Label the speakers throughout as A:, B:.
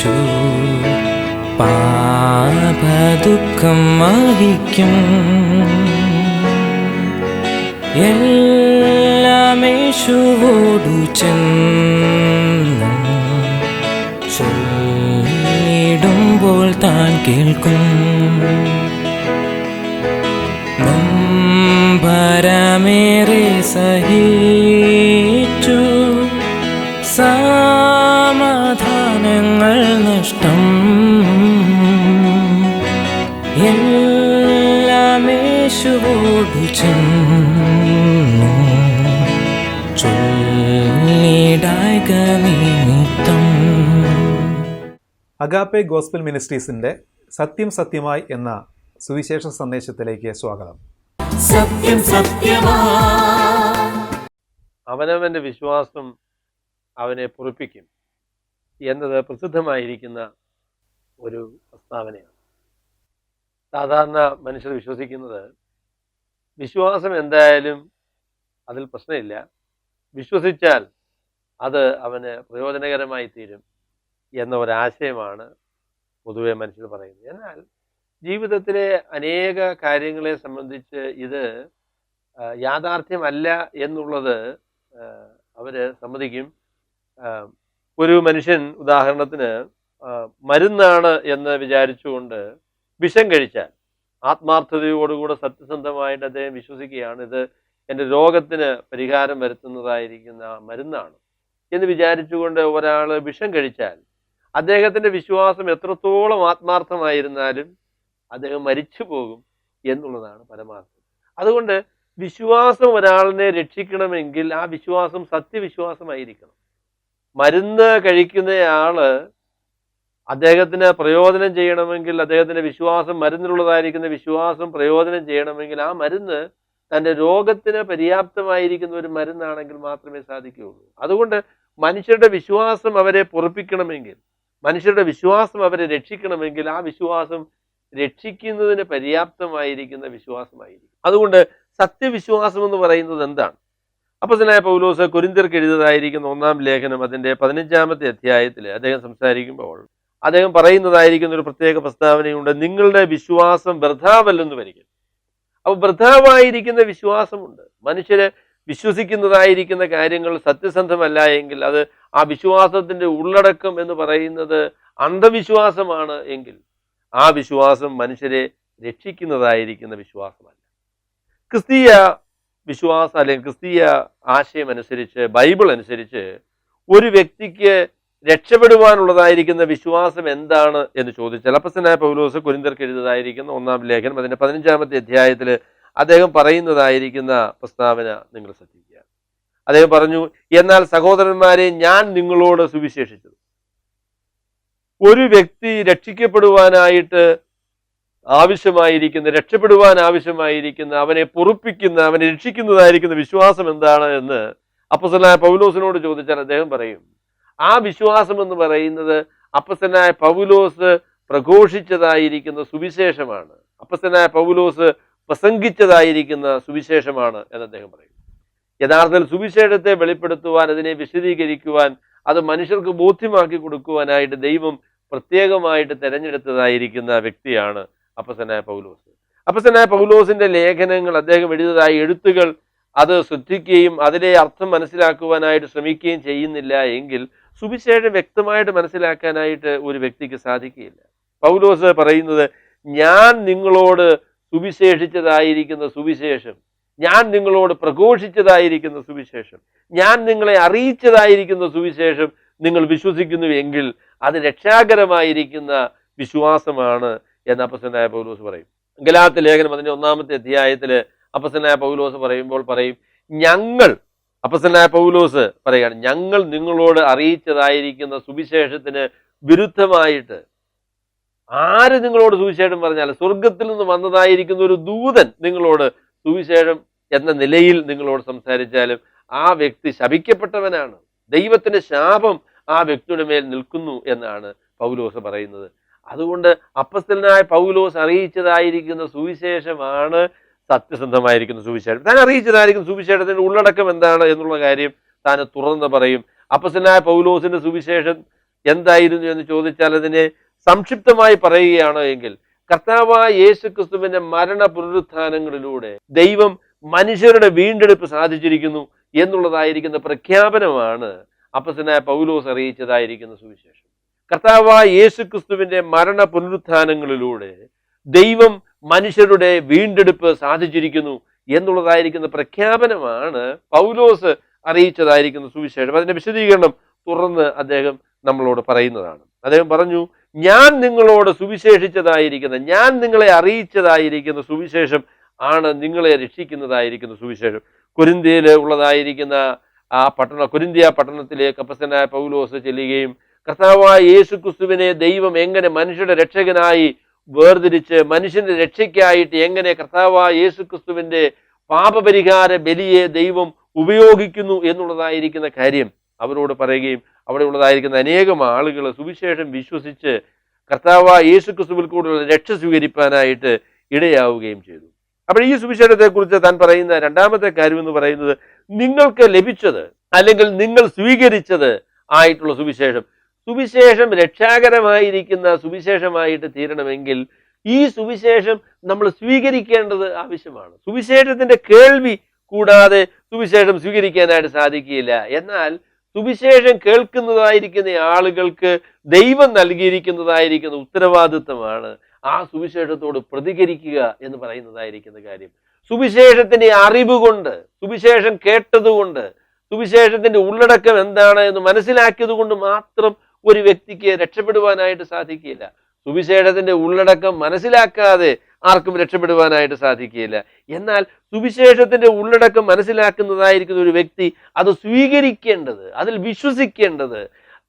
A: സഖിയേശു പാപദുഃഖം വഹിക്കും എല്ലാമേശുവോടു ചൊല്ലിടുമ്പോൾ താൻ കേൾക്കും. നൊമ്പരമേറെ സഹിച്ചു സമാധാനങ്ങൾ നഷ്ടം. എല്ലാമേശുവോടു ചെന്നു.
B: അഗാപ്പെ ഗോസ്ബൽ മിനിസ്ട്രീസിന്റെ സത്യം സത്യമായി എന്ന സുവിശേഷ സന്ദേശത്തിലേക്ക് സ്വാഗതം.
C: സത്യം സത്യമാ.
D: അവനവന്റെ വിശ്വാസം അവനെ പൊറിപ്പിക്കും. എന്നത് പ്രസിദ്ധമായിരിക്കുന്ന ഒരു പ്രസ്താവനയാണ്. സാധാരണ മനുഷ്യർ വിശ്വസിക്കുന്നത് വിശ്വാസം എന്തായാലും അതിൽ പ്രശ്നമില്ല. വിശ്വസിച്ചാൽ അത് അവന് പ്രയോജനകരമായി തീരും എന്ന ഒരാശയമാണ് പൊതുവെ മനുഷ്യർ പറയുന്നത്. എന്നാൽ ജീവിതത്തിലെ അനേക കാര്യങ്ങളെ സംബന്ധിച്ച് ഇത് യാഥാർത്ഥ്യമല്ല എന്നുള്ളത് അവർ സമ്മതിക്കും. ഒരു മനുഷ്യൻ ഉദാഹരണത്തിന് മരുന്നാണ് എന്ന് വിചാരിച്ചുകൊണ്ട് വിഷം കഴിച്ചാൽ ആത്മാർത്ഥതയോടുകൂടെ സത്യസന്ധമായിട്ട് അദ്ദേഹം വിശ്വസിക്കുകയാണ് ഇത് എന്റെ രോഗത്തിന് പരിഹാരം വരുത്തുന്നതായിരിക്കുന്ന മരുന്നാണ് എന്ന് വിചാരിച്ചുകൊണ്ട് ഒരാൾ വിഷം കഴിച്ചാൽ അദ്ദേഹത്തിന്റെ വിശ്വാസം എത്രത്തോളം ആത്മാർത്ഥമായിരുന്നാലും അദ്ദേഹം മരിച്ചു പോകും എന്നുള്ളതാണ് പരമാർത്ഥം. അതുകൊണ്ട് വിശ്വാസം ഒരാളിനെ രക്ഷിക്കണമെങ്കിൽ ആ വിശ്വാസം സത്യവിശ്വാസമായിരിക്കണം. മരുന്ന് കഴിക്കുന്നയാൾ അദ്ദേഹത്തിന് പ്രയോജനം ചെയ്യണമെങ്കിൽ അദ്ദേഹത്തിന്റെ വിശ്വാസം മരുന്നിലുള്ളതായിരിക്കുന്ന വിശ്വാസം പ്രയോജനം ചെയ്യണമെങ്കിൽ ആ മരുന്ന് തന്റെ രോഗത്തിന് പര്യാപ്തമായിരിക്കുന്ന ഒരു മരുന്നാണെങ്കിൽ മാത്രമേ സാധിക്കുകയുള്ളൂ. അതുകൊണ്ട് മനുഷ്യരുടെ വിശ്വാസം അവരെ പൊറപ്പിക്കണമെങ്കിൽ മനുഷ്യരുടെ വിശ്വാസം അവരെ രക്ഷിക്കണമെങ്കിൽ ആ വിശ്വാസം രക്ഷിക്കുന്നതിന് പര്യാപ്തമായിരിക്കുന്ന വിശ്വാസമായിരിക്കും. അതുകൊണ്ട് സത്യവിശ്വാസം എന്ന് പറയുന്നത് എന്താണ്? അപ്പസനായ പൗലോസ് കുരിന്തിർക്ക് എഴുതിയതായിരിക്കുന്ന ഒന്നാം ലേഖനം അതിന്റെ പതിനഞ്ചാമത്തെ അധ്യായത്തിൽ അദ്ദേഹം സംസാരിക്കുമ്പോൾ അദ്ദേഹം പറയുന്നതായിരിക്കുന്ന ഒരു പ്രത്യേക പ്രസ്താവനയുണ്ട് നിങ്ങളുടെ വിശ്വാസം വൃഥാവല്ലെന്ന് വരിക അപ്പൊ വൃഥാവായിരിക്കുന്ന വിശ്വാസമുണ്ട്. മനുഷ്യരെ വിശ്വസിക്കുന്നതായിരിക്കുന്ന കാര്യങ്ങൾ സത്യസന്ധമല്ല എങ്കിൽ അത് ആ വിശ്വാസത്തിന്റെ ഉള്ളടക്കം എന്ന് പറയുന്നത് അന്ധവിശ്വാസമാണ് എങ്കിൽ ആ വിശ്വാസം മനുഷ്യരെ രക്ഷിക്കുന്നതായിരിക്കുന്ന വിശ്വാസമല്ല. ക്രിസ്തീയ വിശ്വാസം അല്ലെങ്കിൽ ക്രിസ്തീയ ആശയം അനുസരിച്ച് ബൈബിൾ അനുസരിച്ച് ഒരു വ്യക്തിക്ക് രക്ഷപ്പെടുവാനുള്ളതായിരിക്കുന്ന വിശ്വാസം എന്താണ് എന്ന് ചോദിച്ചാൽ അപ്പസനായ പൗലോസ് കുരിന്തർക്ക് എഴുതിയതായിരിക്കുന്ന ഒന്നാം ലേഖനം അതിന്റെ പതിനഞ്ചാമത്തെ അധ്യായത്തിൽ അദ്ദേഹം പറയുന്നതായിരിക്കുന്ന പ്രസ്താവന നിങ്ങൾ ശ്രദ്ധിക്കുക. അദ്ദേഹം പറഞ്ഞു എന്നാൽ സഹോദരന്മാരെ ഞാൻ നിങ്ങളോട് സുവിശേഷിച്ചത്. ഒരു വ്യക്തി രക്ഷിക്കപ്പെടുവാനായിട്ട് ആവശ്യമായിരിക്കുന്ന രക്ഷപ്പെടുവാൻ ആവശ്യമായിരിക്കുന്ന അവനെ പൊറുപ്പിക്കുന്ന അവനെ രക്ഷിക്കുന്നതായിരിക്കുന്ന വിശ്വാസം എന്താണ് എന്ന് അപ്പസനായ പൗലോസിനോട് ചോദിച്ചാൽ അദ്ദേഹം പറയും. ആ വിശ്വാസം എന്ന് പറയുന്നത് അപ്പസനായ പൗലോസ് പ്രഘോഷിച്ചതായിരിക്കുന്ന സുവിശേഷമാണ്. അപ്പസനായ പൗലോസ് പ്രസംഗിച്ചതായിരിക്കുന്ന സുവിശേഷമാണ് എന്ന് അദ്ദേഹം പറയും. യഥാർത്ഥത്തിൽ സുവിശേഷത്തെ വെളിപ്പെടുത്തുവാൻ അതിനെ വിശദീകരിക്കുവാൻ അത് മനുഷ്യർക്ക് ബോധ്യമാക്കി കൊടുക്കുവാനായിട്ട് ദൈവം പ്രത്യേകമായിട്ട് തിരഞ്ഞെടുത്തതായിരിക്കുന്ന വ്യക്തിയാണ് അപ്പസനായ പൗലോസ്. അപ്പസനായ പൗലോസിന്റെ ലേഖനങ്ങൾ അദ്ദേഹം എഴുതിയതായ എഴുത്തുകൾ അത് ശ്രദ്ധിക്കുകയും അതിലെ അർത്ഥം മനസ്സിലാക്കുവാനായിട്ട് ശ്രമിക്കുകയും ചെയ്യുന്നില്ല എങ്കിൽ സുവിശേഷം വ്യക്തമായിട്ട് മനസ്സിലാക്കാനായിട്ട് ഒരു വ്യക്തിക്ക് സാധിക്കുകയില്ല. പൗലോസ് പറയുന്നത് ഞാൻ നിങ്ങളോട് സുവിശേഷിച്ചതായിരിക്കുന്ന സുവിശേഷം ഞാൻ നിങ്ങളോട് പ്രഘോഷിച്ചതായിരിക്കുന്ന സുവിശേഷം ഞാൻ നിങ്ങളെ അറിയിച്ചതായിരിക്കുന്ന സുവിശേഷം നിങ്ങൾ വിശ്വസിക്കുന്നു എങ്കിൽ അത് രക്ഷാകരമായിരിക്കുന്ന വിശ്വാസമാണ് എന്ന് അപ്പസനായ പൗലോസ് പറയും. ഗലാത്ത് ലേഖനം അതിന്റെ ഒന്നാമത്തെ അധ്യായത്തിൽ അപ്പസനായ പൗലോസ് പറയുമ്പോൾ പറയും ഞങ്ങൾ അപ്പസനായ പൗലോസ് പറയുകയാണ് ഞങ്ങൾ നിങ്ങളോട് അറിയിച്ചതായിരിക്കുന്ന സുവിശേഷത്തിന് വിരുദ്ധമായിട്ട് ആര് നിങ്ങളോട് സുവിശേഷം പറഞ്ഞാൽ സ്വർഗത്തിൽ നിന്ന് വന്നതായിരിക്കുന്ന ഒരു ദൂതൻ നിങ്ങളോട് സുവിശേഷം എന്ന നിലയിൽ നിങ്ങളോട് സംസാരിച്ചാലും ആ വ്യക്തി ശപിക്കപ്പെട്ടവനാണ്. ദൈവത്തിന്റെ ശാപം ആ വ്യക്തിയുടെ മേൽ നിൽക്കുന്നു എന്നാണ് പൗലോസ് പറയുന്നത്. അതുകൊണ്ട് അപ്പസ്തലനായ പൗലോസ് അറിയിച്ചതായിരിക്കുന്ന സുവിശേഷമാണ് സത്യസന്ധമായിരിക്കുന്ന സുവിശേഷം. താൻ അറിയിച്ചതായിരിക്കുന്ന സുവിശേഷത്തിന്റെ ഉള്ളടക്കം എന്താണ് എന്നുള്ള കാര്യം താൻ തുറന്ന് പറയും. അപ്പസ്തലനായ പൗലോസിന്റെ സുവിശേഷം എന്തായിരുന്നു എന്ന് ചോദിച്ചാൽ അതിനെ സംക്ഷിപ്തമായി പറയുകയാണ് എങ്കിൽ കർത്താവായ യേശു ക്രിസ്തുവിന്റെ മരണ പുനരുത്ഥാനങ്ങളിലൂടെ ദൈവം മനുഷ്യരുടെ വീണ്ടെടുപ്പ് സാധിച്ചിരിക്കുന്നു എന്നുള്ളതായിരിക്കുന്ന പ്രഖ്യാപനമാണ് അപ്പസനായ പൗലോസ് അറിയിച്ചതായിരിക്കുന്ന സുവിശേഷം. കർത്താവായ യേശു ക്രിസ്തുവിന്റെ മരണ പുനരുത്ഥാനങ്ങളിലൂടെ ദൈവം മനുഷ്യരുടെ വീണ്ടെടുപ്പ് സാധിച്ചിരിക്കുന്നു എന്നുള്ളതായിരിക്കുന്ന പ്രഖ്യാപനമാണ് പൗലോസ് അറിയിച്ചതായിരിക്കുന്ന സുവിശേഷം. അതിന്റെ വിശദീകരണം തുറന്ന് അദ്ദേഹം നമ്മളോട് പറയുന്നതാണ്. അദ്ദേഹം പറഞ്ഞു ഞാൻ നിങ്ങളോട് സുവിശേഷിച്ചതായിരിക്കുന്ന ഞാൻ നിങ്ങളെ അറിയിച്ചതായിരിക്കുന്ന സുവിശേഷം ആണ് നിങ്ങളെ രക്ഷിക്കുന്നതായിരിക്കുന്ന സുവിശേഷം. കുരിന്തിയിൽ ഉള്ളതായിരിക്കുന്ന ആ പട്ടണ കൊരിന്ത്യ പട്ടണത്തിലെ കപ്പസനായ പൗലോസ് ചെല്ലുകയും കർത്താവായ യേശു ക്രിസ്തുവിനെ ദൈവം എങ്ങനെ മനുഷ്യരുടെ രക്ഷകനായി വേർതിരിച്ച് മനുഷ്യന്റെ രക്ഷയ്ക്കായിട്ട് എങ്ങനെ കർത്താവായ യേശു ക്രിസ്തുവിന്റെ പാപപരിഹാര ബലിയെ ദൈവം ഉപയോഗിക്കുന്നു എന്നുള്ളതായിരിക്കുന്ന കാര്യം അവരോട് പറയുകയും അവിടെ ഉള്ളതായിരിക്കുന്ന അനേകം ആളുകൾ സുവിശേഷം വിശ്വസിച്ച് കർത്താവായ യേശു ക്രിസ്തുവിൽ കൂടുതൽ രക്ഷ സ്വീകരിപ്പാനായിട്ട് ഇടയാവുകയും ചെയ്തു. അപ്പോൾ ഈ സുവിശേഷത്തെക്കുറിച്ച് താൻ പറയുന്ന രണ്ടാമത്തെ കാര്യം എന്ന് പറയുന്നത് നിങ്ങൾക്ക് ലഭിച്ചത് അല്ലെങ്കിൽ നിങ്ങൾ സ്വീകരിച്ചത് ആയിട്ടുള്ള സുവിശേഷം. സുവിശേഷം രക്ഷാകരമായിരിക്കുന്ന സുവിശേഷമായിട്ട് തീരണമെങ്കിൽ ഈ സുവിശേഷം നമ്മൾ സ്വീകരിക്കേണ്ടത് ആവശ്യമാണ്. സുവിശേഷത്തിന്റെ കേൾവി കൂടാതെ സുവിശേഷം സ്വീകരിക്കാനായിട്ട് സാധിക്കില്ല എന്നാൽ സുവിശേഷം കേൾക്കുന്നതായിരിക്കുന്ന ആളുകൾക്ക് ദൈവം നൽകിയിരിക്കുന്നതായിരിക്കുന്ന ഉത്തരവാദിത്തമാണ് ആ സുവിശേഷത്തോട് പ്രതികരിക്കുക എന്ന് പറയുന്നതായിരിക്കുന്ന കാര്യം. സുവിശേഷത്തിന്റെ അറിവ് കൊണ്ട് സുവിശേഷം കേട്ടതുകൊണ്ട് സുവിശേഷത്തിന്റെ ഉള്ളടക്കം എന്താണ് എന്ന് മനസ്സിലാക്കിയത് കൊണ്ട് മാത്രം ഒരു വ്യക്തിക്ക് രക്ഷപ്പെടുവാനായിട്ട് സാധിക്കില്ല സുവിശേഷത്തിന്റെ ഉള്ളടക്കം മനസ്സിലാക്കാതെ ആർക്കും രക്ഷപ്പെടുവാനായിട്ട് സാധിക്കില്ല എന്നാൽ സുവിശേഷത്തിന്റെ ഉള്ളടക്കം മനസ്സിലാക്കുന്നതായിരിക്കുന്ന ഒരു വ്യക്തി അത് സ്വീകരിക്കേണ്ടത് അതിൽ വിശ്വസിക്കേണ്ടത്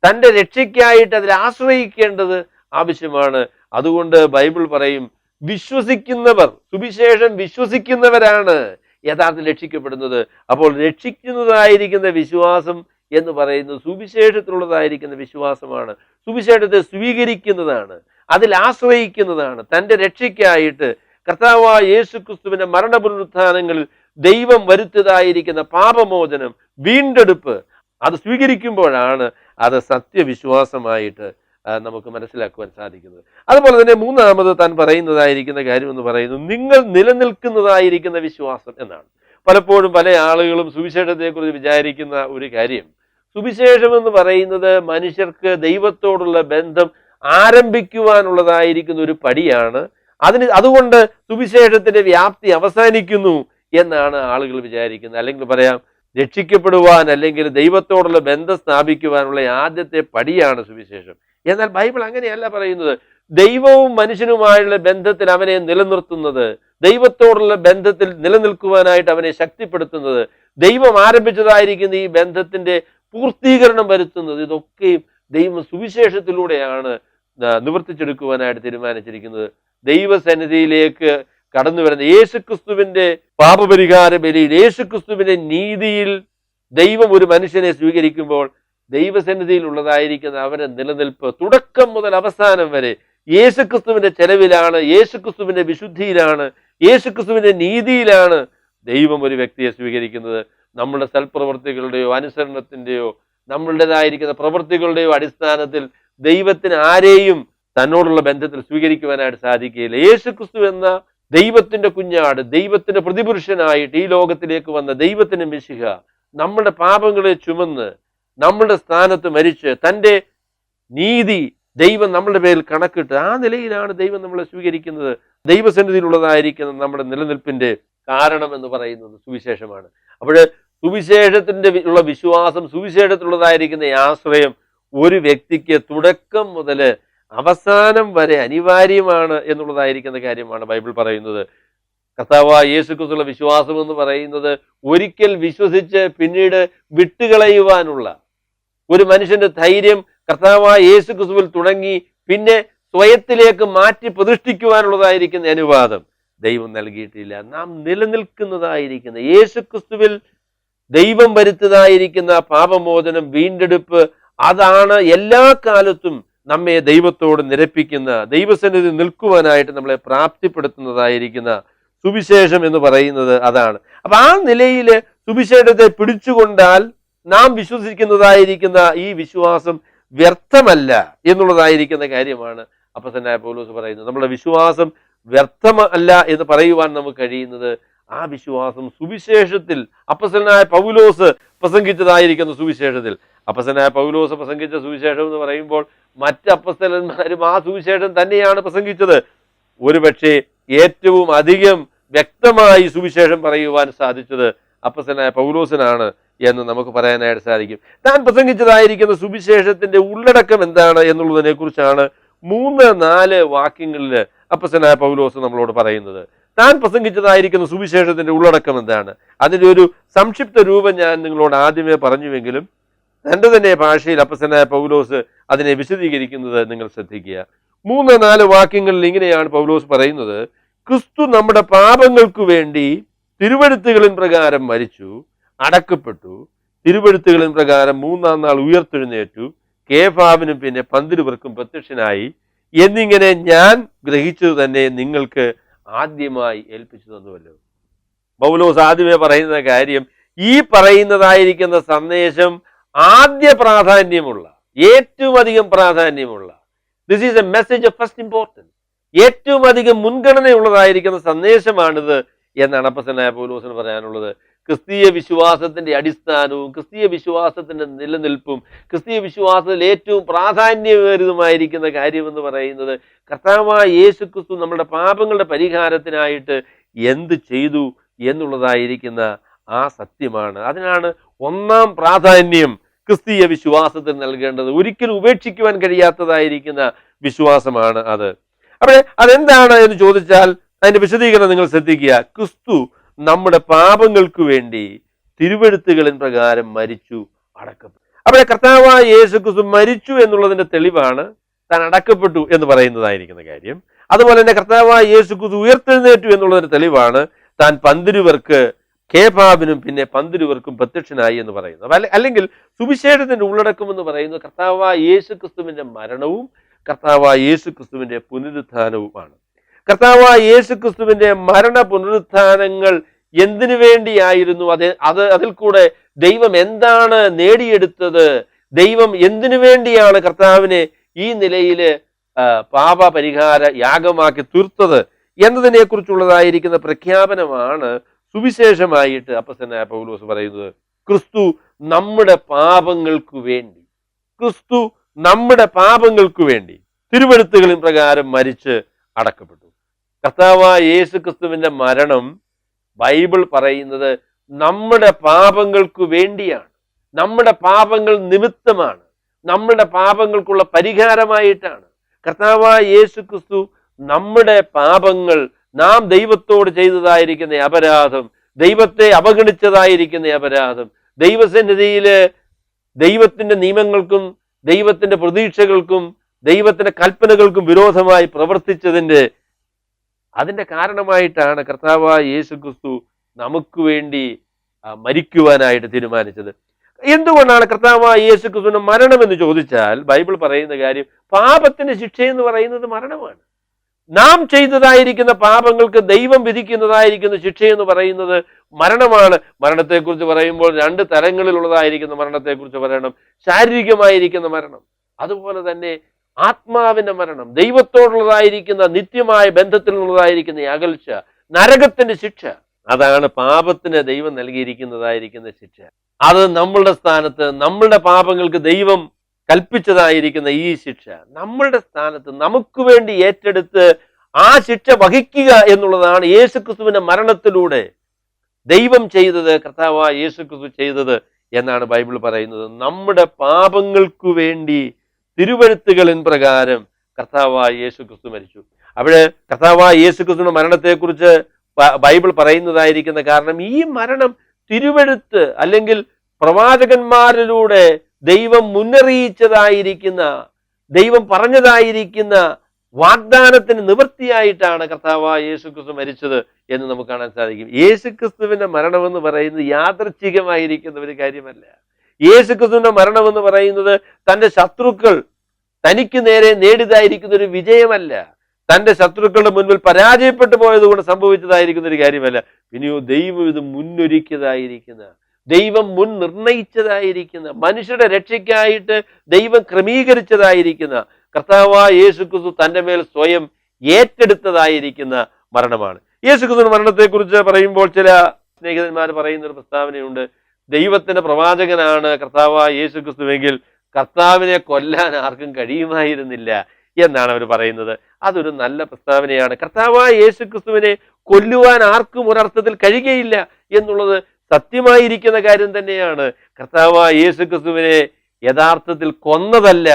D: തന്റെ രക്ഷയ്ക്കായിട്ട് അതിൽ ആശ്രയിക്കേണ്ടത് ആവശ്യമാണ്. അതുകൊണ്ട് ബൈബിൾ പറയും വിശ്വസിക്കുന്നവർ സുവിശേഷം വിശ്വസിക്കുന്നവരാണ് യഥാർത്ഥം രക്ഷിക്കപ്പെടുന്നത്. അപ്പോൾ രക്ഷിക്കുന്നതായിരിക്കുന്ന വിശ്വാസം എന്ന് പറയുന്നത് സുവിശേഷത്തിലുള്ളതായിരിക്കുന്ന വിശ്വാസമാണ്. സുവിശേഷത്തെ സ്വീകരിക്കുന്നതാണ്. അതിൽ ആശ്രയിക്കുന്നതാണ്. തന്റെ രക്ഷയ്ക്കായിട്ട് കർത്താവായ യേശു ക്രിസ്തുവിന്റെ മരണപുനരുത്ഥാനങ്ങളിൽ ദൈവം വരുത്തതായിരിക്കുന്ന പാപമോചനം വീണ്ടെടുപ്പ് അത് സ്വീകരിക്കുമ്പോഴാണ് അത് സത്യവിശ്വാസമായിട്ട് നമുക്ക് മനസ്സിലാക്കുവാൻ സാധിക്കുന്നത്. അതുപോലെ തന്നെ മൂന്നാമത് താൻ പറയുന്നതായിരിക്കുന്ന കാര്യം എന്ന് പറയുന്നു നിങ്ങൾ നിലനിൽക്കുന്നതായിരിക്കുന്ന വിശ്വാസം എന്നാണ്. പലപ്പോഴും പല ആളുകളും സുവിശേഷത്തെക്കുറിച്ച് വിചാരിക്കുന്ന ഒരു കാര്യം സുവിശേഷം എന്ന് പറയുന്നത് മനുഷ്യർക്ക് ദൈവത്തോടുള്ള ബന്ധം ആരംഭിക്കുവാനുള്ളതായിരിക്കുന്ന ഒരു പടിയാണ്. അതിന് അതുകൊണ്ട് സുവിശേഷത്തിന്റെ വ്യാപ്തി അവസാനിക്കുന്നു എന്നാണ് ആളുകൾ വിചാരിക്കുന്നത്. അല്ലെങ്കിൽ പറയാം രക്ഷിക്കപ്പെടുവാൻ അല്ലെങ്കിൽ ദൈവത്തോടുള്ള ബന്ധം സ്ഥാപിക്കുവാനുള്ള ആദ്യത്തെ പടിയാണ് സുവിശേഷം. എന്നാൽ ബൈബിൾ അങ്ങനെയല്ല പറയുന്നത്. ദൈവവും മനുഷ്യനുമായുള്ള ബന്ധത്തിൽ അവനെ നിലനിർത്തുന്നത് ദൈവത്തോടുള്ള ബന്ധത്തിൽ നിലനിൽക്കുവാനായിട്ട് അവനെ ശക്തിപ്പെടുത്തുന്നത് ദൈവം ആരംഭിച്ചതായിരിക്കുന്ന ഈ ബന്ധത്തിന്റെ പൂർത്തീകരണം വരുത്തുന്നത് ഇതൊക്കെയും ദൈവ സുവിശേഷത്തിലൂടെയാണ് നിവർത്തിച്ചെടുക്കുവാനായിട്ട് തീരുമാനിച്ചിരിക്കുന്നത്. ദൈവസന്നിധിയിലേക്ക് കടന്നു വരുന്ന യേശുക്രിസ്തുവിന്റെ പാപപരിഹാര ബലിയിൽ യേശുക്രിസ്തുവിന്റെ നീതിയിൽ ദൈവം ഒരു മനുഷ്യനെ സ്വീകരിക്കുമ്പോൾ ദൈവസന്നിധിയിൽ ഉള്ളതായിരിക്കുന്ന അവന്റെ നിലനിൽപ്പ് തുടക്കം മുതൽ അവസാനം വരെ യേശുക്രിസ്തുവിന്റെ ചെലവിലാണ് യേശുക്രിസ്തുവിന്റെ വിശുദ്ധിയിലാണ് യേശുക്രിസ്തുവിന്റെ നീതിയിലാണ് ദൈവം ഒരു വ്യക്തിയെ സ്വീകരിക്കുന്നത്. നമ്മുടെ സൽപ്രവൃത്തികളുടെയോ അനുസരണത്തിന്റെയോ നമ്മളുടേതായിരിക്കുന്ന പ്രവൃത്തികളുടെയോ അടിസ്ഥാനത്തിൽ ദൈവത്തിന് ആരെയും തന്നോടുള്ള ബന്ധത്തിൽ സ്വീകരിക്കുവാനായിട്ട് സാധിക്കുകയില്ല. യേശുക്രിസ്തു എന്ന ദൈവത്തിന്റെ കുഞ്ഞാട് ദൈവത്തിന്റെ പ്രതിപുരുഷനായിട്ട് ഈ ലോകത്തിലേക്ക് വന്ന ദൈവത്തിന്റെ മിശിഹ നമ്മുടെ പാപങ്ങളെ ചുമന്ന് നമ്മുടെ സ്ഥാനത്ത് മരിച്ച് തന്റെ നീതി ദൈവം നമ്മളുടെ പേരിൽ കണക്കിട്ട് ആ നിലയിലാണ് ദൈവം നമ്മളെ സ്വീകരിക്കുന്നത്. ദൈവസന്നിധിയിലുള്ളതായിരിക്കുന്ന നമ്മുടെ നിലനിൽപ്പിന്റെ കാരണം എന്ന് പറയുന്നത് സുവിശേഷമാണ്. അപ്പോൾ സുവിശേഷത്തിന്റെ ഉള്ള വിശ്വാസം സുവിശേഷത്തിലുള്ളതായിരിക്കുന്ന ആശ്രയം ഒരു വ്യക്തിക്ക് തുടക്കം മുതൽ അവസാനം വരെ അനിവാര്യമാണ് എന്നുള്ളതായിരിക്കുന്ന കാര്യമാണ് ബൈബിൾ പറയുന്നത്. കർത്താവായ യേശു ക്രിസ്തുള്ള വിശ്വാസം എന്ന് പറയുന്നത് ഒരിക്കൽ വിശ്വസിച്ച് പിന്നീട് വിട്ടുകളയുവാനുള്ള ഒരു മനുഷ്യന്റെ ധൈര്യം കർത്താവായ യേശു ക്രിസ്തുവിൽ തുടങ്ങി പിന്നെ സ്വയത്തിലേക്ക് മാറ്റി പ്രതിഷ്ഠിക്കുവാനുള്ളതായിരിക്കുന്ന അനുവാദം. ദൈവം നൽകിയിട്ടില്ല. നാം നിലനിൽക്കുന്നതായിരിക്കുന്ന യേശുക്രിസ്തുവിൽ ദൈവം വരുത്തതായിരിക്കുന്ന പാപമോചനം വീണ്ടെടുപ്പ് അതാണ് എല്ലാ കാലത്തും നമ്മെ ദൈവത്തോട് നിരപ്പിക്കുന്ന ദൈവസന്നിധി നിൽക്കുവാനായിട്ട് നമ്മളെ പ്രാപ്തിപ്പെടുത്തുന്നതായിരിക്കുന്ന സുവിശേഷം എന്ന് പറയുന്നത് അതാണ്. അപ്പൊ ആ നിലയിൽ സുവിശേഷത്തെ പിടിച്ചുകൊണ്ടാൽ നാം വിശ്വസിക്കുന്നതായിരിക്കുന്ന ഈ വിശ്വാസം വ്യർത്ഥമല്ല എന്നുള്ളതായിരിക്കുന്ന കാര്യമാണ് അപ്പസനായ പൗലോസ് പറയുന്നത്. നമ്മുടെ വിശ്വാസം വ്യർത്ഥമല്ല എന്ന് പറയുവാൻ നമുക്ക് കഴിയുന്നത് ആ വിശ്വാസം സുവിശേഷത്തിൽ. അപ്പസനായ പൗലോസ് പ്രസംഗിച്ചതായിരിക്കുന്നു സുവിശേഷത്തിൽ. അപ്പസനായ പൗലോസ് പ്രസംഗിച്ച സുവിശേഷം എന്ന് പറയുമ്പോൾ മറ്റ് അപ്പസ്തലന്മാരും ആ സുവിശേഷം തന്നെയാണ് പ്രസംഗിച്ചത്. ഒരുപക്ഷെ ഏറ്റവും അധികം വ്യക്തമായി സുവിശേഷം പറയുവാൻ സാധിച്ചത് അപ്പസനായ പൗലോസിനാണ് എന്ന് നമുക്ക് പറയാനായിട്ട് സാധിക്കും. താൻ പ്രസംഗിച്ചതായിരിക്കുന്ന സുവിശേഷത്തിന്റെ ഉള്ളടക്കം എന്താണ് എന്നുള്ളതിനെ കുറിച്ചാണ് മൂന്ന് നാല് വാക്യങ്ങളിൽ അപ്പസനായ പൗലോസ് നമ്മളോട് പറയുന്നത്. താൻ പ്രസംഗിച്ചതായിരിക്കുന്ന സുവിശേഷത്തിന്റെ ഉള്ളടക്കം എന്താണ്? അതിന്റെ ഒരു സംക്ഷിപ്ത രൂപം ഞാൻ നിങ്ങളോട് ആദ്യമേ പറഞ്ഞുവെങ്കിലും തന്റെ തന്നെ ഭാഷയിൽ അപ്പസനായ പൗലോസ് അതിനെ വിശദീകരിക്കുന്നത് നിങ്ങൾ ശ്രദ്ധിക്കുക. മൂന്ന് നാല് വാക്യങ്ങളിൽ ഇങ്ങനെയാണ് പൗലോസ് പറയുന്നത്. ക്രിസ്തു നമ്മുടെ പാപങ്ങൾക്ക് വേണ്ടി തിരുവഴുത്തുകളിൻ പ്രകാരം മരിച്ചു അടക്കപ്പെട്ടു. തിരുവഴുത്തുകളിൻ പ്രകാരം മൂന്നാം നാൾ ഉയർത്തെഴുന്നേറ്റു. കേഫാവിനും പിന്നെ പന്തിരുവർക്കും പ്രത്യക്ഷനായി. എന്നിങ്ങനെ ഞാൻ ഗ്രഹിച്ചത് തന്നെ നിങ്ങൾക്ക് ആദ്യമായി ഏൽപ്പിച്ചു തന്നുവല്ലോ. പൗലോസ് ആദ്യമേ പറയുന്ന കാര്യം ഈ പറയുന്നതായിരിക്കുന്ന സന്ദേശം ആദ്യ പ്രാധാന്യമുള്ള ഏറ്റവും അധികം പ്രാധാന്യമുള്ള this is a message of first importance ഏറ്റവും അധികം മുൻഗണനയുള്ളതായിരിക്കുന്ന സന്ദേശമാണിത് എന്നാണ് അപ്പസനായ പൗലോസിന് പറയാനുള്ളത്. ക്രിസ്തീയ വിശ്വാസത്തിന്റെ അടിസ്ഥാനവും ക്രിസ്തീയ വിശ്വാസത്തിന്റെ നിലനിൽപ്പും ക്രിസ്തീയ വിശ്വാസത്തിൽ ഏറ്റവും പ്രാധാന്യമേറിയതുമായിരിക്കുന്ന കാര്യമെന്ന് പറയുന്നത് കർത്താവായ യേശു ക്രിസ്തു നമ്മുടെ പാപങ്ങളുടെ പരിഹാരത്തിനായിട്ട് എന്ത് ചെയ്തു എന്നുള്ളതായിരിക്കുന്ന ആ സത്യമാണ്. അതിനാണ് ഒന്നാം പ്രാധാന്യം ക്രിസ്തീയ വിശ്വാസത്തിന് നൽകേണ്ടത്. ഒരിക്കലും ഉപേക്ഷിക്കുവാൻ കഴിയാത്തതായിരിക്കുന്ന വിശ്വാസമാണ് അത്. അപ്പോൾ അതെന്താണ് എന്ന് ചോദിച്ചാൽ അതിന്റെ വിശദീകരണം നിങ്ങൾ ശ്രദ്ധിക്കുക. ക്രിസ്തു നമ്മുടെ പാപങ്ങൾക്ക് വേണ്ടി തിരുവെഴുത്തുകളിൻ പ്രകാരം മരിച്ചു അടക്കപ്പെട്ടു. അവിടെ കർത്താവായ യേശു ക്രിസ്തു മരിച്ചു എന്നുള്ളതിന്റെ തെളിവാണ് താൻ അടക്കപ്പെട്ടു എന്ന് പറയുന്നതായിരിക്കുന്ന കാര്യം. അതുപോലെ തന്നെ കർത്താവായ യേശു ക്രിസ്തു ഉയർത്തെഴുന്നേറ്റു എന്നുള്ളതിന്റെ തെളിവാണ് താൻ പന്തിരുവർക്ക് കേപാബിനും പിന്നെ പന്തിരുവർക്കും പ്രത്യക്ഷനായി എന്ന് പറയുന്നു അല്ലെ- അല്ലെങ്കിൽ സുവിശേഷത്തിന്റെ ഉള്ളടക്കം എന്ന് പറയുന്നത് കർത്താവായ യേശു ക്രിസ്തുവിന്റെ മരണവും കർത്താവായ യേശു ക്രിസ്തുവിന്റെ പുനരുത്ഥാനവുമാണ്. കർത്താവായ യേശു ക്രിസ്തുവിന്റെ മരണ പുനരുത്ഥാനങ്ങൾ എന്തിനു വേണ്ടിയായിരുന്നു അത്? അത് അതിൽ കൂടെ ദൈവം എന്താണ് നേടിയെടുത്തത്? ദൈവം എന്തിനു വേണ്ടിയാണ് കർത്താവിനെ ഈ നിലയിൽ പാപ പരിഹാര യാഗമാക്കി തീർത്തത് എന്നതിനെ കുറിച്ചുള്ളതായിരിക്കുന്ന പ്രഖ്യാപനമാണ് സുവിശേഷമായിട്ട് അപ്പസനായ പൗലോസ് പറയുന്നത്. ക്രിസ്തു നമ്മുടെ പാപങ്ങൾക്കു വേണ്ടി. ക്രിസ്തു നമ്മുടെ പാപങ്ങൾക്കു വേണ്ടി തിരുവെഴുത്തുകളിൻ പ്രകാരം മരിച്ച് അടക്കപ്പെട്ടു. കർത്താവായ യേശു ക്രിസ്തുവിന്റെ മരണം ബൈബിൾ പറയുന്നത് നമ്മുടെ പാപങ്ങൾക്കു വേണ്ടിയാണ്. നമ്മുടെ പാപങ്ങൾ നിമിത്തമാണ്. നമ്മുടെ പാപങ്ങൾക്കുള്ള പരിഹാരമായിട്ടാണ്. കർത്താവായ യേശു ക്രിസ്തു നമ്മുടെ പാപങ്ങൾ നാം ദൈവത്തോട് ചെയ്തതായിരിക്കുന്ന അപരാധം ദൈവത്തെ അവഗണിച്ചതായിരിക്കുന്ന അപരാധം ദൈവസന്നിധിയിൽ ദൈവത്തിന്റെ നിയമങ്ങൾക്കും ദൈവത്തിന്റെ പ്രതീക്ഷകൾക്കും ദൈവത്തിന്റെ കൽപ്പനകൾക്കും വിരോധമായി പ്രവർത്തിച്ചതിന്റെ അതിന്റെ കാരണമായിട്ടാണ് കർത്താവായ യേശു ക്രിസ്തു നമുക്ക് വേണ്ടി മരിക്കുവാനായിട്ട് തീരുമാനിച്ചത്. എന്തുകൊണ്ടാണ് കർത്താവായ യേശു ക്രിസ്തുവിന്റെ മരണം എന്ന് ചോദിച്ചാൽ ബൈബിൾ പറയുന്ന കാര്യം പാപത്തിന്റെ ശിക്ഷ എന്ന് പറയുന്നത് മരണമാണ്. നാം ചെയ്തതായിരിക്കുന്ന പാപങ്ങൾക്ക് ദൈവം വിധിക്കുന്നതായിരിക്കുന്ന ശിക്ഷ എന്ന് പറയുന്നത് മരണമാണ്. മരണത്തെക്കുറിച്ച് പറയുമ്പോൾ രണ്ട് തരങ്ങളിലുള്ളതായിരിക്കുന്ന മരണത്തെക്കുറിച്ച് പറയണം. ശാരീരികമായിരിക്കുന്ന മരണം. അതുപോലെ തന്നെ ആത്മാവിന്റെ മരണം ദൈവത്തോടുള്ളതായിരിക്കുന്ന നിത്യമായ ബന്ധത്തിൽ നിന്നുള്ളതായിരിക്കുന്ന ഈ അകൽച്ച നരകത്തിന്റെ ശിക്ഷ അതാണ് പാപത്തിന് ദൈവം നൽകിയിരിക്കുന്നതായിരിക്കുന്ന ശിക്ഷ. അത് നമ്മളുടെ സ്ഥാനത്ത് നമ്മളുടെ പാപങ്ങൾക്ക് ദൈവം കൽപ്പിച്ചതായിരിക്കുന്ന ഈ ശിക്ഷ. നമ്മളുടെ സ്ഥാനത്ത് നമുക്ക് വേണ്ടി ഏറ്റെടുത്ത് ആ ശിക്ഷ വഹിക്കുക എന്നുള്ളതാണ് യേശുക്രിസ്തുവിന്റെ മരണത്തിലൂടെ ദൈവം ചെയ്തത് കർത്താവായ യേശുക്രിസ്തു ചെയ്തത് എന്നാണ് ബൈബിൾ പറയുന്നത്. നമ്മുടെ പാപങ്ങൾക്കു വേണ്ടി തിരുവഴുത്തുകളിൻ പ്രകാരം കർത്താവായ യേശു ക്രിസ്തു മരിച്ചു. അവിടെ കർത്താവായ യേശു ക്രിസ്തുവിന്റെ മരണത്തെക്കുറിച്ച് ബൈബിൾ പറയുന്നതായിരിക്കുന്ന കാരണം ഈ മരണം തിരുവഴുത്ത് അല്ലെങ്കിൽ പ്രവാചകന്മാരിലൂടെ ദൈവം മുന്നറിയിച്ചതായിരിക്കുന്ന ദൈവം പറഞ്ഞതായിരിക്കുന്ന വാഗ്ദാനത്തിന് നിവൃത്തിയായിട്ടാണ് കർത്താവ് യേശു ക്രിസ്തു മരിച്ചത് എന്ന് നമുക്ക് കാണാൻ സാധിക്കും. യേശു ക്രിസ്തുവിന്റെ മരണമെന്ന് പറയുന്നത് യാദർച്ഛികമായിരിക്കുന്ന ഒരു കാര്യമല്ല. യേശു മരണം എന്ന് പറയുന്നത് തന്റെ ശത്രുക്കൾ തനിക്ക് നേരെ നേടിയതായിരിക്കുന്ന ഒരു വിജയമല്ല. തന്റെ ശത്രുക്കളുടെ മുൻപിൽ പരാജയപ്പെട്ടു പോയതുകൊണ്ട് സംഭവിച്ചതായിരിക്കുന്ന ഒരു കാര്യമല്ല. പിന്നെയോ ദൈവം ഇത് മുന്നൊരുക്കിയതായിരിക്കുന്ന ദൈവം മുൻ നിർണയിച്ചതായിരിക്കുന്ന മനുഷ്യരുടെ രക്ഷയ്ക്കായിട്ട് ദൈവം ക്രമീകരിച്ചതായിരിക്കുന്ന കർത്താവായ യേശുക്രിസ്തു തന്റെ മേൽ സ്വയം ഏറ്റെടുത്തതായിരിക്കുന്ന മരണമാണ്. യേശുക്രിസ്തു മരണത്തെക്കുറിച്ച് പറയുമ്പോൾ ചില സ്നേഹിതന്മാർ പറയുന്ന ഒരു പ്രസ്താവനയുണ്ട്. ദൈവത്തിന്റെ പ്രവാചകനാണ് കർത്താവായ യേശു ക്രിസ്തുവെങ്കിൽ കർത്താവിനെ കൊല്ലാൻ ആർക്കും കഴിയുമായിരുന്നില്ല എന്നാണ് അവർ പറയുന്നത്. അതൊരു നല്ല പ്രസ്താവനയാണ്. കർത്താവായ യേശു ക്രിസ്തുവിനെ കൊല്ലുവാൻ ആർക്കും ഒരർത്ഥത്തിൽ കഴിയുകയില്ല എന്നുള്ളത് സത്യമായിരിക്കുന്ന കാര്യം തന്നെയാണ്. കർത്താവായ യേശു ക്രിസ്തുവിനെ യഥാർത്ഥത്തിൽ കൊന്നതല്ല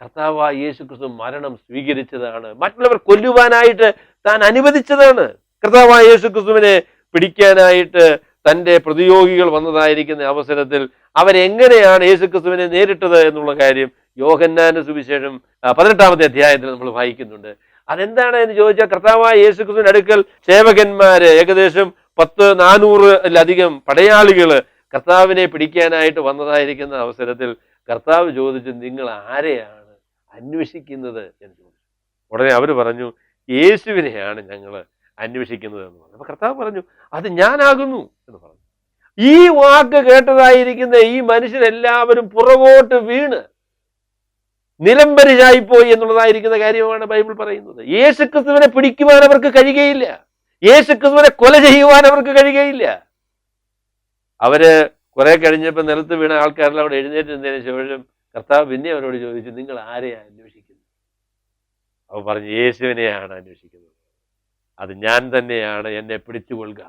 D: കർത്താവായ യേശു ക്രിസ്തു മരണം സ്വീകരിച്ചതാണ്. മറ്റുള്ളവർ കൊല്ലുവാനായിട്ട് താൻ അനുവദിച്ചതാണ്. കർത്താവായ യേശു ക്രിസ്തുവിനെ പിടിക്കാനായിട്ട് തന്റെ പ്രതിയോഗികൾ വന്നതായിരിക്കുന്ന അവസരത്തിൽ അവരെങ്ങനെയാണ് യേശുക്രിസ്തുവിനെ നേരിട്ടത് എന്നുള്ള കാര്യം യോഹന്നാന്റെ സുവിശേഷം പതിനെട്ടാമത്തെ അധ്യായത്തിൽ നമ്മൾ വായിക്കുന്നുണ്ട്. അതെന്താണ് എന്ന് ചോദിച്ചാൽ കർത്താവായ യേശുക്രിസ്തുവിന്റെ അടുക്കൽ സേവകന്മാര് ഏകദേശം പത്ത് നാനൂറിലധികം പടയാളികൾ കർത്താവിനെ പിടിക്കാനായിട്ട് വന്നതായിരിക്കുന്ന അവസരത്തിൽ കർത്താവ് ചോദിച്ചു നിങ്ങൾ ആരെയാണ് അന്വേഷിക്കുന്നത്? എന്ന് ചോദിച്ചു. ഉടനെ അവർ പറഞ്ഞു യേശുവിനെയാണ് ഞങ്ങൾ അന്വേഷിക്കുന്നത് എന്ന് പറഞ്ഞു. അപ്പൊ കർത്താവ് പറഞ്ഞു അത് ഞാനാകുന്നു എന്ന് പറഞ്ഞു. ഈ വാക്ക് കേട്ടതായിരിക്കുന്ന ഈ മനുഷ്യരെല്ലാവരും പുറകോട്ട് വീണ് നിലംബരിശായിപ്പോയി എന്നുള്ളതായിരിക്കുന്ന കാര്യമാണ് ബൈബിൾ പറയുന്നത്. യേശുക്രിസ്തുവിനെ പിടിക്കുവാൻ അവർക്ക് കഴിയുകയില്ല. യേശുക്രിസ്തുവിനെ കൊല ചെയ്യുവാൻ അവർക്ക് കഴിയുകയില്ല. അവർ കുറെ കഴിഞ്ഞപ്പോൾ നിലത്ത് വീണ ആൾക്കാരെല്ലാം അവിടെ എഴുന്നേറ്റ് നിന്നതിന് ശേഷം കർത്താവ് പിന്നെ അവരോട് ചോദിച്ചു നിങ്ങൾ ആരെയാണ് അന്വേഷിക്കുന്നത്? അവർ പറഞ്ഞു യേശുവിനെയാണ് അന്വേഷിക്കുന്നത്. അത് ഞാൻ തന്നെയാണ് എന്നെ പിടിച്ചുകൊള്ളുക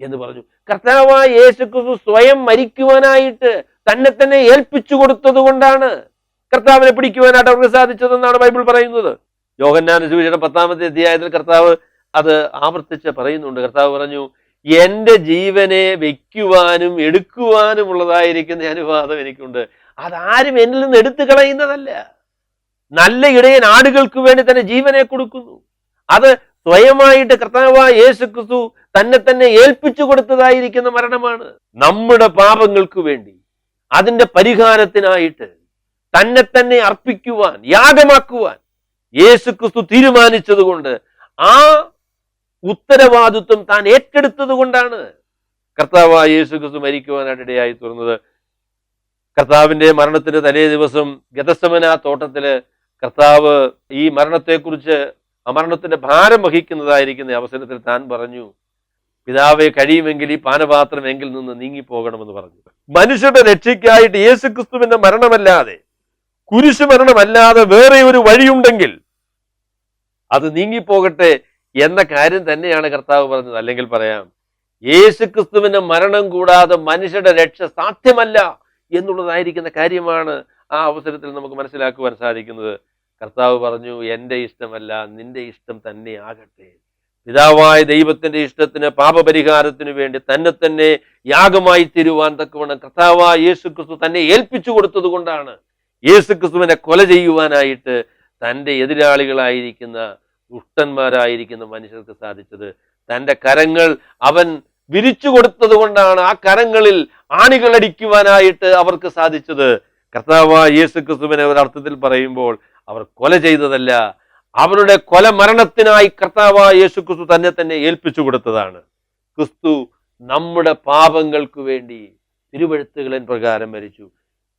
D: എന്ന് പറഞ്ഞു. കർത്താവായ യേശുക്രിസ്തു സ്വയം മരിക്കുവാനായിട്ട് തന്നെ തന്നെ ഏൽപ്പിച്ചു കൊടുത്തത് കൊണ്ടാണ് കർത്താവിനെ പിടിക്കുവാനായിട്ട് അവർക്ക് സാധിച്ചതെന്നാണ് ബൈബിൾ പറയുന്നത്. യോഹന്നാൻ സുവിശേഷം പത്താമത്തെ അധ്യായത്തിൽ കർത്താവ് അത് ആവർത്തിച്ച് പറയുന്നുണ്ട്. കർത്താവ് പറഞ്ഞു എന്റെ ജീവനെ വെക്കുവാനും എടുക്കുവാനും ഉള്ളതായിരിക്കുന്ന അനുവാദം എനിക്കുണ്ട്. അതാരും എന്നിൽ നിന്ന് എടുത്തു കളയുന്നതല്ല. നല്ല ഇടയൻ ആടുകൾക്ക് വേണ്ടി തന്നെ ജീവനെ കൊടുക്കുന്നു. അത് സ്വയമായിട്ട് കർത്താവായ യേശു ക്രിസ്തു തന്നെ തന്നെ ഏൽപ്പിച്ചു കൊടുത്തതായിരിക്കുന്ന മരണമാണ് നമ്മുടെ പാപങ്ങൾക്ക് വേണ്ടി. അതിന്റെ പരിഹാരത്തിനായിട്ട് തന്നെ തന്നെ അർപ്പിക്കുവാൻ യാഗമാക്കുവാൻ യേശു ക്രിസ്തു തീരുമാനിച്ചതുകൊണ്ട് ആ ഉത്തരവാദിത്വം താൻ ഏറ്റെടുത്തത് കൊണ്ടാണ് കർത്താവായ യേശു ക്രിസ്തു മരിക്കുവാനായിട്ട് ഇടയായി തീർന്നത്. കർത്താവിന്റെ മരണത്തിന്റെ തലേ ദിവസം ഗതസമന തോട്ടത്തിൽ കർത്താവ് ഈ മരണത്തെക്കുറിച്ച് ആ മരണത്തിന്റെ ഭാരം വഹിക്കുന്നതായിരിക്കുന്ന അവസരത്തിൽ താൻ പറഞ്ഞു പിതാവെ കഴിയുമെങ്കിൽ ഈ പാനപാത്രം എങ്കിൽ നിന്ന് നീങ്ങിപ്പോകണമെന്ന് പറഞ്ഞു. മനുഷ്യരുടെ രക്ഷയ്ക്കായിട്ട് യേശു ക്രിസ്തുവിന്റെ മരണമല്ലാതെ കുരിശു മരണമല്ലാതെ വേറെ ഒരു വഴിയുണ്ടെങ്കിൽ അത് നീങ്ങിപ്പോകട്ടെ എന്ന കാര്യം തന്നെയാണ് കർത്താവ് പറഞ്ഞത്. അല്ലെങ്കിൽ പറയാം യേശു ക്രിസ്തുവിന്റെ മരണം കൂടാതെ മനുഷ്യരുടെ രക്ഷ സാധ്യമല്ല എന്നുള്ളതായിരിക്കുന്ന കാര്യമാണ് ആ അവസരത്തിൽ നമുക്ക് മനസ്സിലാക്കുവാൻ സാധിക്കുന്നത്. കർത്താവ് പറഞ്ഞു എന്റെ ഇഷ്ടമല്ല നിന്റെ ഇഷ്ടം തന്നെ ആകട്ടെ. പിതാവായ ദൈവത്തിന്റെ ഇഷ്ടത്തിന് പാപപരിഹാരത്തിന് വേണ്ടി തന്നെ തന്നെ യാഗമായി തീരുവാൻ തക്കവണ്ണം കർത്താവായ യേശു ക്രിസ്തു തന്നെ ഏൽപ്പിച്ചു കൊടുത്തത് കൊണ്ടാണ് യേശു ക്രിസ്തുവിനെ കൊല ചെയ്യുവാനായിട്ട് തന്റെ എതിരാളികളായിരിക്കുന്ന ദുഷ്ടന്മാരായിരിക്കുന്ന മനുഷ്യർക്ക് സാധിച്ചത്. തന്റെ കരങ്ങൾ അവൻ വിരിച്ചു കൊടുത്തത് കൊണ്ടാണ് ആ കരങ്ങളിൽ ആണികളടിക്കുവാനായിട്ട് അവർക്ക് സാധിച്ചത്. കർത്താവായ യേശു ക്രിസ്തുവിനെ ഒരർത്ഥത്തിൽ പറയുമ്പോൾ അവർ കൊല ചെയ്തതല്ല അവരുടെ കൊല മരണത്തിനായി കർത്താവായ യേശു ക്രിസ്തു തന്നെ തന്നെ ഏൽപ്പിച്ചു കൊടുത്തതാണ്. ക്രിസ്തു നമ്മുടെ പാപങ്ങൾക്ക് വേണ്ടി തിരുവഴുത്തുകളൻ പ്രകാരം മരിച്ചു.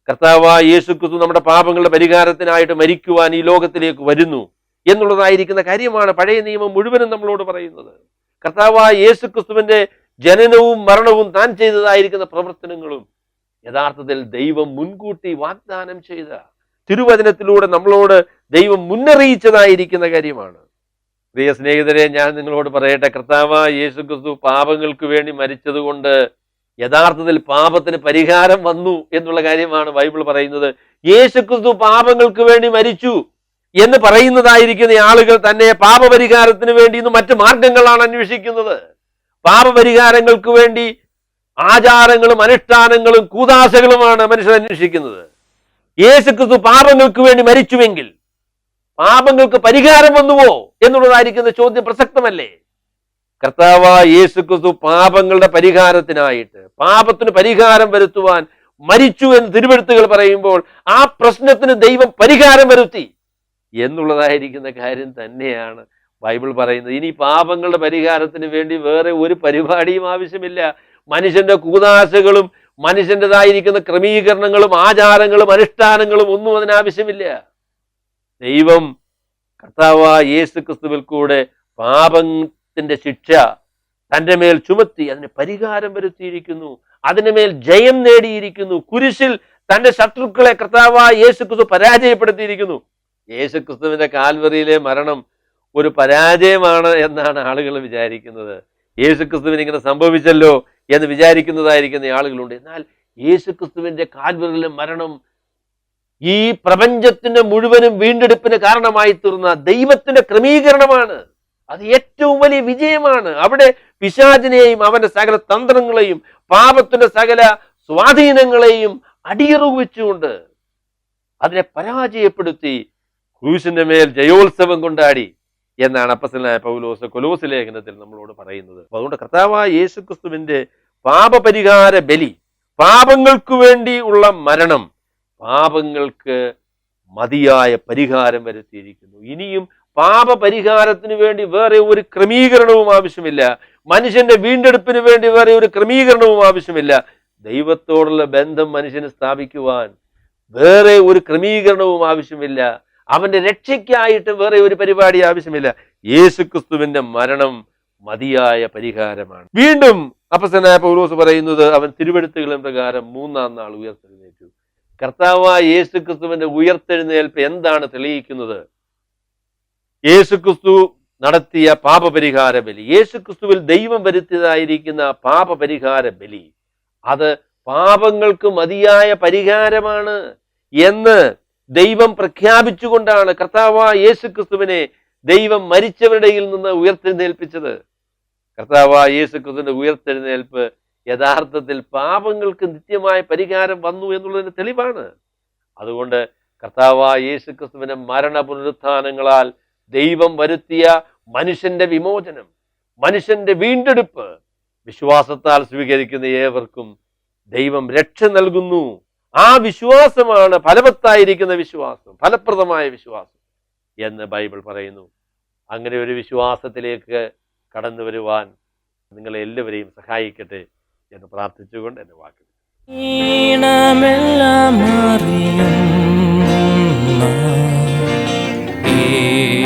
D: കർത്താവായ യേശു ക്രിസ്തു നമ്മുടെ പാപങ്ങളുടെ പരിഹാരത്തിനായിട്ട് മരിക്കുവാൻ ഈ ലോകത്തിലേക്ക് വരുന്നു എന്നുള്ളതായിരിക്കുന്ന കാര്യമാണ് പഴയ നിയമം മുഴുവനും നമ്മളോട് പറയുന്നത്. കർത്താവായ യേശു ക്രിസ്തുവിന്റെ ജനനവും മരണവും താൻ ചെയ്തതായിരിക്കുന്ന പ്രവർത്തനങ്ങളും യഥാർത്ഥത്തിൽ ദൈവം മുൻകൂട്ടി വാഗ്ദാനം ചെയ്ത തിരുവചനത്തിലൂടെ നമ്മളോട് ദൈവം മുന്നറിയിച്ചതായിരിക്കുന്ന കാര്യമാണ്. പ്രിയ സ്നേഹിതരെ ഞാൻ നിങ്ങളോട് പറയട്ടെ കർത്താവായ യേശു ക്രിസ്തു പാപങ്ങൾക്ക് വേണ്ടി മരിച്ചതുകൊണ്ട് യഥാർത്ഥത്തിൽ പാപത്തിന് പരിഹാരം വന്നു എന്നുള്ള കാര്യമാണ് ബൈബിൾ പറയുന്നത്. യേശു ക്രിസ്തു പാപങ്ങൾക്ക് വേണ്ടി മരിച്ചു എന്ന് പറയുന്നതായിരിക്കുന്ന ആളുകൾ തന്നെ പാപപരിഹാരത്തിന് വേണ്ടി ഇന്ന് മറ്റു മാർഗങ്ങളാണ് അന്വേഷിക്കുന്നത്. പാപപരിഹാരങ്ങൾക്ക് വേണ്ടി ആചാരങ്ങളും അനുഷ്ഠാനങ്ങളും കൂതാശകളുമാണ് മനുഷ്യർ അന്വേഷിക്കുന്നത്. യേശുക്രിസ്തു പാപങ്ങൾക്ക് വേണ്ടി മരിച്ചുവെങ്കിൽ പാപങ്ങൾക്ക് പരിഹാരം വന്നുവോ എന്നുള്ളതായിരിക്കുന്ന ചോദ്യം പ്രസക്തമല്ലേ? കർത്താവ് യേശുക്രിസ്തു പാപങ്ങളുടെ പരിഹാരത്തിനായിട്ട് പാപത്തിന് പരിഹാരം വരുത്തുവാൻ മരിച്ചു എന്ന് തിരുവെഴുത്തുകൾ പറയുമ്പോൾ ആ പ്രശ്നത്തിന് ദൈവം പരിഹാരം വരുത്തി എന്നുള്ളതായിരിക്കുന്ന കാര്യം തന്നെയാണ് ബൈബിൾ പറയുന്നത്. ഇനി പാപങ്ങളുടെ പരിഹാരത്തിന് വേണ്ടി വേറെ ഒരു പരിപാടിയും ആവശ്യമില്ല. മനുഷ്യന്റെ കൂതാശകളും മനുഷ്യന്റെതായിരിക്കുന്ന ക്രമീകരണങ്ങളും ആചാരങ്ങളും അനുഷ്ഠാനങ്ങളും ഒന്നും അതിനാവശ്യമില്ല. ദൈവം കർത്താവ് യേശു ക്രിസ്തുവിൽ കൂടെ പാപത്തിന്റെ ശിക്ഷ തന്റെ മേൽ ചുമത്തി അതിന് പരിഹാരം വരുത്തിയിരിക്കുന്നു. അതിന് മേൽ ജയം നേടിയിരിക്കുന്നു. കുരിശിൽ തന്റെ ശത്രുക്കളെ കർത്താവ് യേശു ക്രിസ്തു പരാജയപ്പെടുത്തിയിരിക്കുന്നു. യേശു ക്രിസ്തുവിന്റെ കാൽവറിയിലെ മരണം ഒരു പരാജയമാണ് എന്നാണ് ആളുകൾ വിചാരിക്കുന്നത്. യേശു ക്രിസ്തുവിന് ഇങ്ങനെ സംഭവിച്ചല്ലോ എന്ന് വിചാരിക്കുന്നതായിരിക്കുന്ന ആളുകളുണ്ട്. എന്നാൽ യേശുക്രിസ്തുവിന്റെ കാൽവറിലെ മരണം ഈ പ്രപഞ്ചത്തിന്റെ മുഴുവനും വീണ്ടെടുപ്പിന് കാരണമായി തീർന്ന ദൈവത്തിന്റെ ക്രമീകരണമാണ്. അത് ഏറ്റവും വലിയ വിജയമാണ്. അവിടെ പിശാചിനെയും അവന്റെ സകല തന്ത്രങ്ങളെയും പാപത്തിന്റെ സകല സ്വാധീനങ്ങളെയും അടിയറുവിച്ചുകൊണ്ട് അതിനെ പരാജയപ്പെടുത്തി ക്രൂശിന്റെ മേൽ ജയോത്സവം കൊണ്ടാടി എന്നാണ് അപ്പസനായ പൗലോസ് കൊലോസ് ലേഖനത്തിൽ നമ്മളോട് പറയുന്നത്. അതുകൊണ്ട് കർത്താവായ യേശു ക്രിസ്തുവിന്റെ പാപപരിഹാര ബലി പാപങ്ങൾക്ക് വേണ്ടി ഉള്ള മരണം പാപങ്ങൾക്ക് മതിയായ പരിഹാരം വരുത്തിയിരിക്കുന്നു. ഇനിയും പാപപരിഹാരത്തിന് വേണ്ടി വേറെ ഒരു ക്രമീകരണവും ആവശ്യമില്ല. മനുഷ്യന്റെ വീണ്ടെടുപ്പിന് വേണ്ടി വേറെ ഒരു ക്രമീകരണവും ആവശ്യമില്ല. ദൈവത്തോടുള്ള ബന്ധം മനുഷ്യന് സ്ഥാപിക്കുവാൻ വേറെ ഒരു ക്രമീകരണവും ആവശ്യമില്ല. അവന്റെ രക്ഷയ്ക്കായിട്ട് വേറെ ഒരു പരിപാടി ആവശ്യമില്ല. യേശുക്രിസ്തുവിന്റെ മരണം മതിയായ പരിഹാരമാണ്. വീണ്ടും അപ്പസനായ പൗലോസ് പറയുന്നത് അവൻ തിരുവെടുത്തുകളും പ്രകാരം മൂന്നാം നാൾ ഉയർത്തെഴുന്നേറ്റു. കർത്താവായ യേശുക്രിസ്തുവിന്റെ ഉയർത്തെഴുന്നേൽപ്പ് എന്താണ് തെളിയിക്കുന്നത്? യേശുക്രിസ്തു നടത്തിയ പാപപരിഹാര ബലി. യേശുക്രിസ്തുവിൽ ദൈവം വരുത്തിയതായിരിക്കുന്ന പാപപരിഹാര ബലി. അത് പാപങ്ങൾക്ക് മതിയായ പരിഹാരമാണ് എന്ന് ദൈവം പ്രഖ്യാപിച്ചുകൊണ്ടാണ് കർത്താവായ യേശുക്രിസ്തുവിനെ ദൈവം മരിച്ചവരുടെ നിന്ന് ഉയർത്തെഴുന്നേൽപ്പിച്ചത്. കർത്താവായ യേശുക്രിസ്തുവിന്റെ ഉയർത്തെഴുന്നേൽപ്പ് യഥാർത്ഥത്തിൽ പാപങ്ങൾക്ക് നിത്യമായ പരിഹാരം വന്നു എന്നുള്ളതിന് തെളിവാണ്. അതുകൊണ്ട് കർത്താവായ യേശുക്രിസ്തുവിന്റെ മരണ പുനരുത്ഥാനങ്ങളാൽ ദൈവം വരുത്തിയ മനുഷ്യന്റെ വിമോചനം മനുഷ്യന്റെ വീണ്ടെടുപ്പ് വിശ്വാസത്താൽ സ്വീകരിക്കുന്ന ഏവർക്കും ദൈവം രക്ഷ നൽകുന്നു. ആ വിശ്വാസമാണ് ഫലവത്തായിരിക്കുന്ന വിശ്വാസം ഫലപ്രദമായ വിശ്വാസം എന്ന് ബൈബിൾ പറയുന്നു. അങ്ങനെ ഒരു വിശ്വാസത്തിലേക്ക് കടന്നു വരുവാൻ നിങ്ങളെ എല്ലാവരെയും സഹായിക്കട്ടെ എന്ന് പ്രാർത്ഥിച്ചുകൊണ്ട്
A: എന്റെ വാക്ക്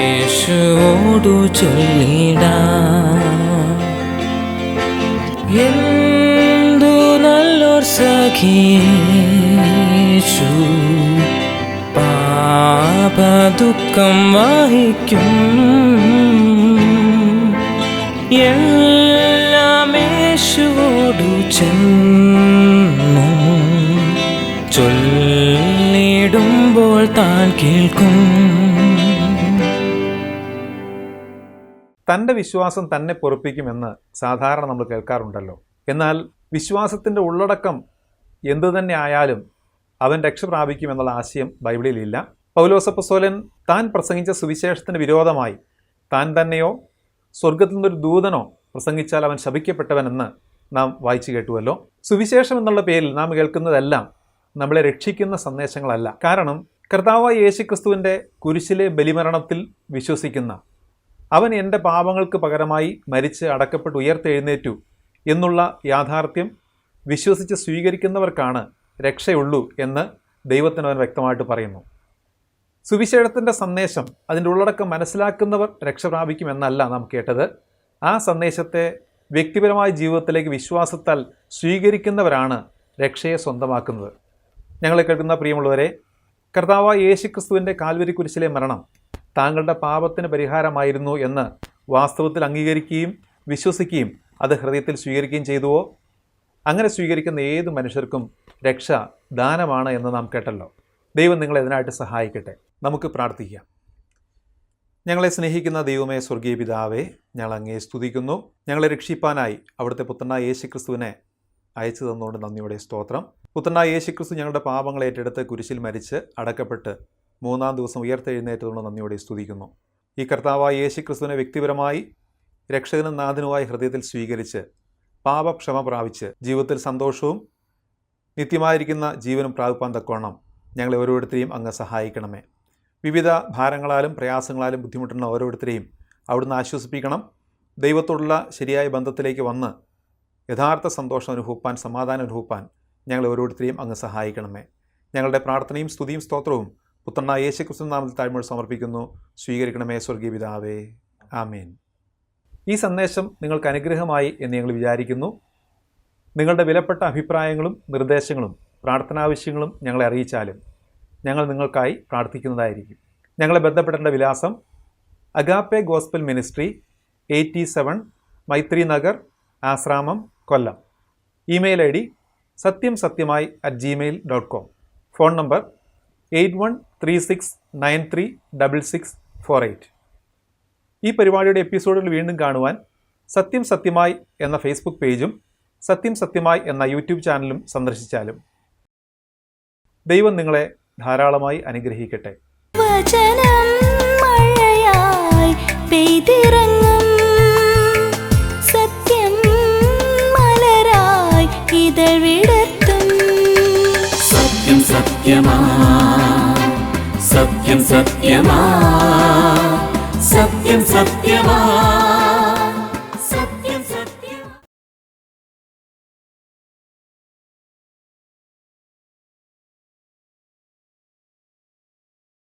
A: യേശുവോടു ചൊല്ലിടാം. എന്തു നല്ലൊരു സഖിയേശു വഹിക്കും. എല്ലാം യേശുവോടു ചെന്നു. ചൊല്ലിടുമ്പോൾ താൻ കേൾക്കും.
B: തന്റെ വിശ്വാസം തന്നെ പൊറപ്പിക്കുമെന്ന് സാധാരണ നമ്മൾ കേൾക്കാറുണ്ടല്ലോ. എന്നാൽ വിശ്വാസത്തിന്റെ ഉള്ളടക്കം എന്തു തന്നെ ആയാലും അവൻ രക്ഷ പ്രാപിക്കുമെന്നുള്ള ആശയം ബൈബിളിലില്ല. പൗലോസപ്പസോലൻ താൻ പ്രസംഗിച്ച സുവിശേഷത്തിന് വിരോധമായി താൻ തന്നെയോ സ്വർഗത്തിൽ നിന്നൊരു ദൂതനോ പ്രസംഗിച്ചാൽ അവൻ ശപിക്കപ്പെട്ടവനെന്ന് നാം വായിച്ചു കേട്ടുവല്ലോ. സുവിശേഷം എന്നുള്ള പേരിൽ നാം കേൾക്കുന്നതെല്ലാം നമ്മളെ രക്ഷിക്കുന്ന സന്ദേശങ്ങളല്ല. കാരണം കർത്താവ് യേശുക്രിസ്തുവിന്റെ കുരിശിലെ ബലിമരണത്തിൽ വിശ്വസിക്കുന്ന അവൻ എന്റെ പാപങ്ങൾക്ക് പകരമായി മരിച്ച് അടക്കപ്പെട്ട് ഉയർത്തെഴുന്നേറ്റു എന്നുള്ള യാഥാർത്ഥ്യം വിശ്വസിച്ച് സ്വീകരിക്കുന്നവർക്കാണ് രക്ഷയുള്ളൂ എന്ന് ദൈവത്തിന് അവൻ വ്യക്തമായിട്ട് പറയുന്നു. സുവിശേഷത്തിന്റെ സന്ദേശം അതിന്റെ ഉള്ളടക്കം മനസ്സിലാക്കുന്നവർ രക്ഷ പ്രാപിക്കുമെന്നല്ല നാം കേട്ടത്. ആ സന്ദേശത്തെ വ്യക്തിപരമായ ജീവിതത്തിലേക്ക് വിശ്വാസത്താൽ സ്വീകരിക്കുന്നവരാണ് രക്ഷയെ സ്വന്തമാക്കുന്നത്. ഞങ്ങളെ കേൾക്കുന്ന പ്രിയമുള്ളവരെ കർത്താവായ യേശുക്രിസ്തുവിന്റെ കാൽവരി കുരിശിലെ മരണം താങ്കളുടെ പാപത്തിന് പരിഹാരമായിരുന്നു എന്ന് വാസ്തവത്തിൽ അംഗീകരിക്കുകയും വിശ്വസിക്കുകയും അത് ഹൃദയത്തിൽ സ്വീകരിക്കുകയും ചെയ്തുവോ? അങ്ങനെ സ്വീകരിക്കുന്ന ഏത് മനുഷ്യർക്കും രക്ഷ ദാനമാണ് എന്ന് നാം കേട്ടല്ലോ. ദൈവം നിങ്ങളെ ഇതിനായിട്ട് സഹായിക്കട്ടെ. നമുക്ക് പ്രാർത്ഥിക്കാം. ഞങ്ങളെ സ്നേഹിക്കുന്ന ദൈവമേ സ്വർഗീയ പിതാവേ ഞങ്ങൾ അങ്ങേ സ്തുതിക്കുന്നു. ഞങ്ങളെ രക്ഷിപ്പാനായി അവിടുത്തെ പുത്രനായ യേശുക്രിസ്തുവിനെ അയച്ചു തന്നുകൊണ്ട് നന്ദിയുടെ സ്തോത്രം. പുത്രനായ യേശുക്രിസ്തു ഞങ്ങളുടെ പാപങ്ങൾ ഏറ്റെടുത്ത് കുരിശിൽ മരിച്ച് അടക്കപ്പെട്ട് മൂന്നാം ദിവസം ഉയർത്തെഴുന്നേറ്റതുകൊണ്ട് നന്ദിയോടെ സ്തുതിക്കുന്നു. ഈ കർത്താവായ യേശുക്രിസ്തുവിനെ വ്യക്തിപരമായി രക്ഷകനും നാഥനുമായി ഹൃദയത്തിൽ സ്വീകരിച്ച് പാപക്ഷമ പ്രാപിച്ച് ജീവിതത്തിൽ സന്തോഷവും നിത്യമായിരിക്കുന്ന ജീവനും പ്രാപിപ്പാൻ തക്കവണ്ണം ഞങ്ങളെ ഓരോരുത്തരെയും അങ്ങ് സഹായിക്കണമേ. വിവിധ ഭാരങ്ങളാലും പ്രയാസങ്ങളാലും ബുദ്ധിമുട്ടുന്ന ഓരോരുത്തരെയും അവിടുന്ന് ആശ്വസിപ്പിക്കണം. ദൈവത്തോടുള്ള ശരിയായ ബന്ധത്തിലേക്ക് വന്ന് യഥാർത്ഥ സന്തോഷം അനുഭവിപ്പാൻ സമാധാനം അനുഭവിപ്പാൻ ഞങ്ങളെ ഓരോരുത്തരെയും അങ്ങ് സഹായിക്കണമേ. ഞങ്ങളുടെ പ്രാർത്ഥനയും സ്തുതിയും സ്തോത്രവും പുത്രനായ യേശുക്രിസ്തു നാമത്തിൽ താഴ്മ സമർപ്പിക്കുന്നു. സ്വീകരിക്കണമേ സ്വർഗീയ പിതാവേ. ആമേൻ. ഈ സന്ദേശം നിങ്ങൾക്ക് അനുഗ്രഹമായി എന്ന് ഞങ്ങൾ വിചാരിക്കുന്നു. നിങ്ങളുടെ വിലപ്പെട്ട അഭിപ്രായങ്ങളും നിർദ്ദേശങ്ങളും പ്രാർത്ഥനാവശ്യങ്ങളും ഞങ്ങളെ അറിയിച്ചാലും ഞങ്ങൾ നിങ്ങൾക്കായി പ്രാർത്ഥിക്കുന്നതായിരിക്കും. ഞങ്ങളെ ബന്ധപ്പെടേണ്ട വിലാസം Agape gospel ministry eighty seven Maithri Nagar Asramam Kollam. Email ID D സത്യം സത്യമായി at Gmail dot com phone number eight one three six nine three double six four eight. ഈ പരിപാടിയുടെ എപ്പിസോഡുകൾ വീണ്ടും കാണുവാൻ സത്യം സത്യമായി എന്ന ഫേസ്ബുക്ക് പേജും സത്യം സത്യമായി എന്ന യൂട്യൂബ് ചാനലും സന്ദർശിച്ചാലും ദൈവം നിങ്ങളെ ധാരാളമായി അനുഗ്രഹിക്കട്ടെ.
E: വചനം മഴയായി പെയ്തിറങ്ങും. സത്യം മലരായി ഇതൾ വിടർത്തും
C: സത്യം സത്യമാ. സത്യം സത്യമാ. സത്യം സത്യമാ.